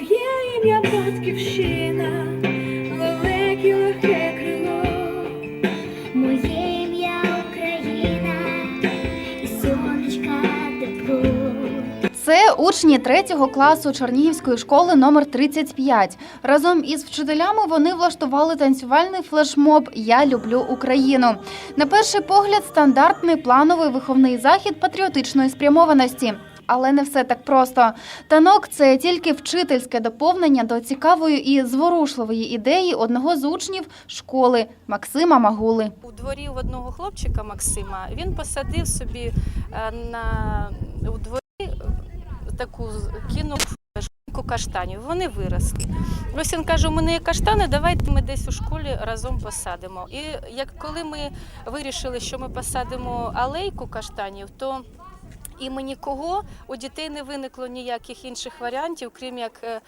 Моє ім'я батьківщина, велике легке крило. Моє ім'я Україна і сонечка тепло. Це учні третього класу Чернігівської школи номер 35. Разом із вчителями вони влаштували танцювальний флешмоб Я люблю Україну. На перший погляд, стандартний плановий виховний захід патріотичної спрямованості. Але не все так просто. Танок це тільки вчительське доповнення до цікавої і зворушливої ідеї одного з учнів школи Максима Магули. У дворі у одного хлопчика Максима він посадив собі е, на у дворі е, таку кинув каштанів. Вони виросли. Ось він каже: у мене є каштани, давайте ми десь у школі разом посадимо. І як коли ми вирішили, що ми посадимо алейку каштанів, то імені кого? У дітей не виникло ніяких інших варіантів, крім як е,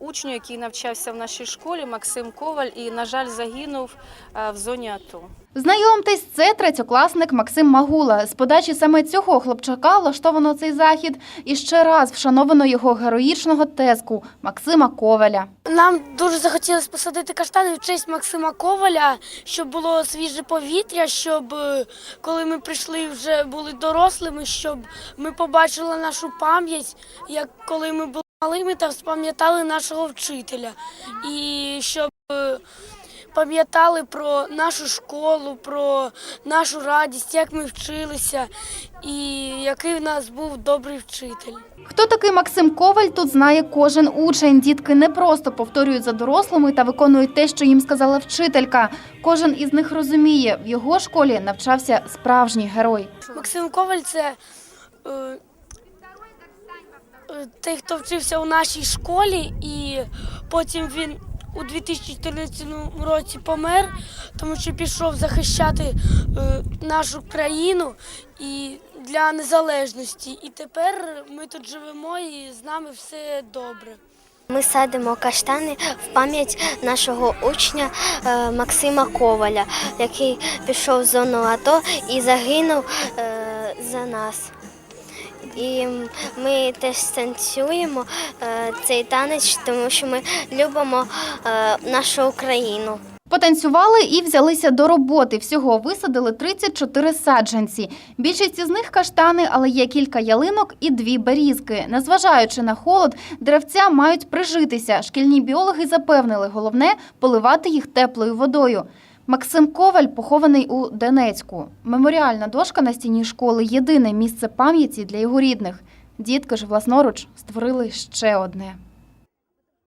учню, який навчався в нашій школі, Максим Коваль, і, на жаль, загинув е, в зоні АТО. Знайомтесь, це третьокласник Максим Магула. З подачі саме цього хлопчака влаштовано цей захід і ще раз вшановано його героїчного тезку Максима Коваля. Нам дуже захотілося посадити каштани в честь Максима Коваля, щоб було свіже повітря, щоб е, коли ми прийшли вже були дорослими, щоб ми побачили нашу пам'ять, як коли ми були малими та спам'ятали нашого вчителя. І щоб е, пам'ятали про нашу школу, про нашу радість, як ми вчилися і який в нас був добрий вчитель. Хто такий Максим Коваль, тут знає кожен учень. Дітки не просто повторюють за дорослими та виконують те, що їм сказала вчителька. Кожен із них розуміє, в його школі навчався справжній герой. Максим Коваль це е, той, хто вчився у нашій школі, і потім він у 2014 році помер, тому що пішов захищати е, нашу країну і для незалежності. І тепер ми тут живемо і з нами все добре. Ми садимо каштани в пам'ять нашого учня е, Максима Коваля, який пішов в зону АТО і загинув е, за нас. І ми теж танцюємо е, цей танець, тому що ми любимо е, нашу Україну. Потанцювали і взялися до роботи. Всього висадили 34 саджанці. Більшість із них каштани, але є кілька ялинок і дві берізки. Незважаючи на холод, деревця мають прижитися. Шкільні біологи запевнили, головне поливати їх теплою водою. Максим Коваль похований у Донецьку. Меморіальна дошка на стіні школи єдине місце пам'яті для його рідних. Дітки ж власноруч створили ще одне.